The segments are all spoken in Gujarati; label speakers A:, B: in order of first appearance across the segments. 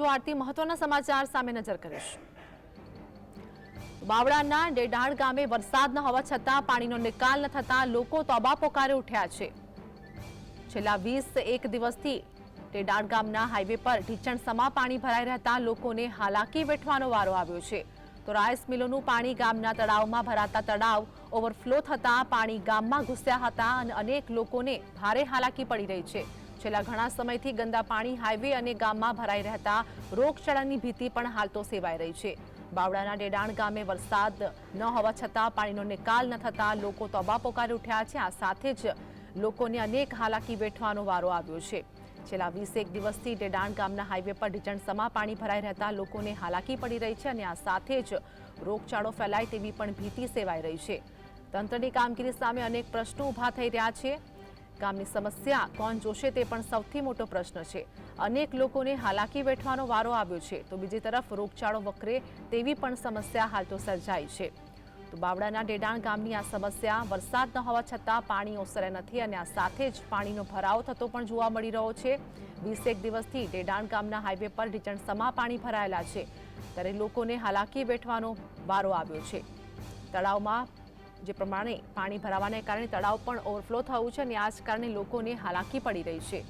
A: છું આરતી મહત્વના સમાચાર સામે નજર કરીશું. બાવળાના ડેડાણ ગામે વરસાદ ન હોવા છતાં પાણીનો નિકાલ ન થતા લોકો તોબા પોકારે ઉઠ્યા છે. છેલ્લા વીસ એક દિવસથી ડેડાણ ગામના હાઈવે પર ઢીચણસમા પાણી ભરાઈ રહેતા લોકોને હાલાકી વેઠવાનો વારો આવ્યો છે. તો રાઈસ મિલોનું પાણી ગામના તળાવમાં ભરાતા તળાવ ઓવરફ્લો થતા પાણી ગામમાં ઘૂસ્યા હતા અને અનેક લોકોને ભારે હાલાકી પડી રહી છે. છેલ્લા ઘણા સમયથી ગંદા પાણી હાઈવે અને ગામમાં ભરાઈ રહેતા રોગચાળાની ભીતિ પણ હાલ તો સેવાઈ રહી છે. બાવળાના ડેડાણ ગામે વરસાદ ન હોવા છતાં પાણીનો નિકાલ ન થતાં લોકો તોબા પોકારી ઉઠ્યા છે. આ સાથે જ લોકોને અનેક હાલાકી વેઠવાનો વારો આવ્યો છે. છેલ્લા વીસેક દિવસથી ડેડાણ ગામના હાઈવે પર ઢીચણસમા પાણી ભરાઈ રહેતા લોકોને હાલાકી પડી રહી છે અને આ સાથે જ રોગચાળો ફેલાય તેવી પણ ભીતિ સેવાઈ રહી છે. તંત્રની કામગીરી સામે અનેક પ્રશ્નો ઊભા થઈ રહ્યા છે. ગામની સમસ્યા, કોણ જોશે તે પણ સૌથી મોટો પ્રશ્ન છે. અનેક લોકોને હાલાકી વેઠવાનો વારો આવ્યો છે. તો બીજી તરફ રોગચાળો વકરે તેવી પણ સમસ્યા હાલ તો સર્જાઈ છે. તો બાવડાના ડેડાણ ગામની આ સમસ્યા, વરસાદ ન હોવા છતાં પાણી ઓસરે નથી અને આ સાથે જ પાણીનો ભરાવો થતો પણ જોવા મળી રહ્યો છે. વીસેક દિવસથી ડેડાણ ગામના હાઈવે પર ઢીચણસમા પાણી ભરાયેલા છે. ત્યારે લોકોને હાલાકી વેઠવાનો વારો આવ્યો છે. તળાવમાં જે પ્રમાણે પાણી ભરાવાને કારણે તળાવ પણ ઓવરફ્લો થયું છે અને આ જ કારણે લોકોને હાલાકી પડી રહી છે.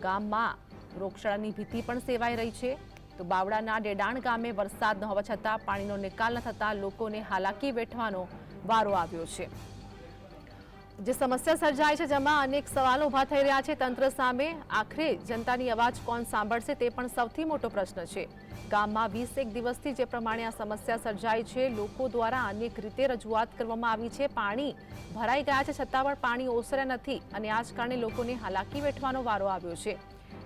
A: ગામમાં રોગચાળાની ભીતિ પણ સેવાઈ રહી છે. તો બાવડાના ડેડાણ ગામે વરસાદ ન હોવા છતાં પાણીનો નિકાલ ન થતાં લોકોને હાલાકી વેઠવાનો વારો આવ્યો છે. જે સમસ્યા સર્જાય છે, જેમાં અનેક સવાલો ઊભા થઈ રહ્યા છે તંત્ર સામે. આખરે જનતાની અવાજ કોણ સાંભળશે તે પણ સૌથી મોટો પ્રશ્ન છે. ગામમાં વીસ એક દિવસથી જે પ્રમાણે આ સમસ્યા સર્જાઈ છે, લોકો દ્વારા અનેક રીતે રજૂઆત કરવામાં આવી છે. પાણી ભરાઈ ગયા છે, છતાં પણ પાણી ઓસરે નથી અને આ જ કારણે લોકોને હાલાકી વેઠવાનો વારો આવ્યો છે.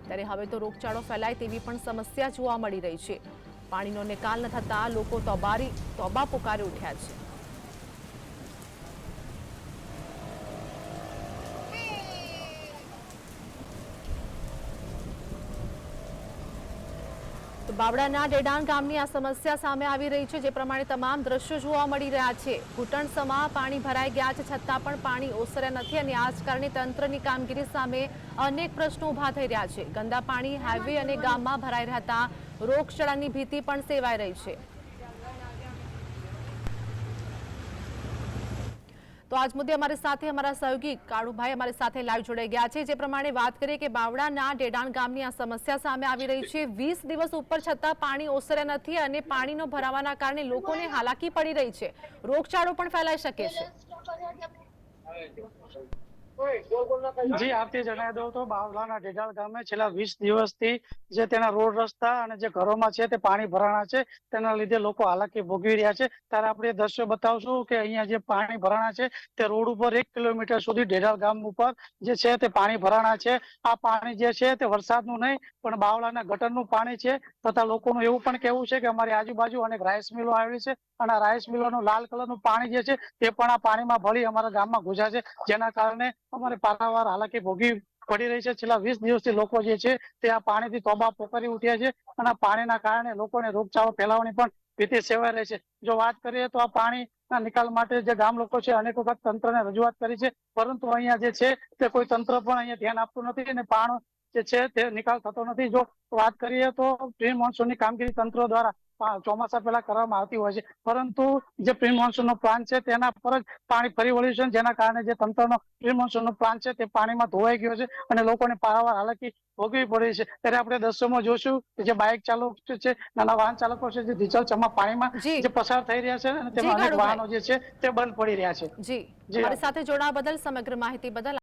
A: ત્યારે હવે તો રોગચાળો ફેલાય તેવી પણ સમસ્યા જોવા મળી રહી છે. પાણીનો નિકાલ ન થતાં લોકો તોબારી, તોબા પુકારી ઉઠ્યા છે. તો બાબડાના ડેડાણ ગામની આ સમસ્યા સામે આવી રહી છે, જે પ્રમાણે તમામ દ્રશ્યો જોવા મળી રહ્યા છે. ઘૂંટણસમા પાણી ભરાઈ ગયા છે, છતાં પણ પાણી ઓસર્યા નથી અને આ જ કારણે તંત્રની કામગીરી સામે અનેક પ્રશ્નો ઊભા થઈ રહ્યા છે. ગંદા પાણી, હાઈવે અને ગામમાં ભરાઈ રહેતા રોગચાળાની ભીતિ પણ સેવાઈ રહી છે. તો આજ મુદ્દે અમારી સાથે અમારા સહયોગી કાળુભાઈ અમારી સાથે લાઈવ જોડાઈ ગયા છે. જે પ્રમાણે વાત કરીએ કે બાવડાના ડેડાણ ગામની આ સમસ્યા સામે આવી રહી છે. વીસ દિવસ ઉપર છતાં પાણી ઓસર્યા નથી અને પાણીનો ભરાવાના કારણે લોકોને હાલાકી પડી રહી છે. રોગચાળો પણ ફેલાઈ શકે છે.
B: જી, આપથી જણાવી દઉં તો બાવલાના ઢેઢાળ ગામે છેલ્લા વીસ દિવસથી જે તેના રોડ રસ્તા અને જે ઘરોમાં છે તે પાણી ભરાણા છે, તેના લીધે લોકો હાલાકી ભોગવી રહ્યા છે. ત્યારે આપણે દ્રશ્ય બતાવશું કે અહીંયા જે પાણી ભરાણા છે, તે રોડ ઉપર એક કિલોમીટર સુધી ઢેઢાળ ગામ ઉપર જે છે તે પાણી ભરાણા છે. આ પાણી જે છે તે વરસાદનું નહીં, પણ બાવલાના ગટરનું પાણી છે. તથા લોકોનું એવું પણ કહેવું છે કે અમારી આજુબાજુ અનેક રાઈસ મિલો આવેલી છે અને આ રાઈસ મિલોનું લાલ કલરનું પાણી જે છે તે પણ આ પાણીમાં ભળી અમારા ગામમાં ઘૂસ્યા છે. જેના કારણે અમારે પારાવાર હાલાકી ભોગવી પડી રહી છે. છેલ્લા વીસ દિવસથી લોકો જે છે તે આ પાણીથી તોબા પોકારી ઉઠ્યા છે અને આ પાણીના કારણે લોકોને રોગચાળો ફેલાવાની પણ ભીતિ સેવાઈ રહી છે. જો વાત કરીએ તો આ પાણીના નિકાલ માટે જે ગામ લોકો છે અનેક વખત તંત્રને રજૂઆત કરી છે. પરંતુ અહીંયા જે છે તે કોઈ તંત્ર પણ અહીંયા ધ્યાન આપતું નથી અને પાણી જે છે તે નિકાલ થતો નથી. જો વાત કરીએ તો પ્રી મોન્સૂનની કામગીરી તંત્ર દ્વારા ચોમાસા પહેલા કરવામાં આવતી હોય છે. પરંતુ જે પ્રી મોન્સૂનનો પ્લાન છે તેના પર જ પાણી ફરી વળ્યું છે જેના કારણે જે તંત્રનો પ્રી મોન્સૂનનો પ્લાન છે તે પાણીમાં ધોવાઈ ગયો છે અને લોકોને પારાવાર હાલાકી ભોગવી પડી છે. ત્યારે આપણે દ્રશ્યોમાં જોશું કે જે બાઇક ચાલકો છે નાના વાહન ચાલકો છે જે ધીચલચમા પાણીમાં
A: જે.
B: પસાર થઈ રહ્યા છે અને તેમાં અનેક વાહનો જે છે તે બંધ પડી રહ્યા છે.
A: જી.
B: જી.
A: અમારી સાથે જોડાવા બદલ સમગ્ર માહિતી બદલ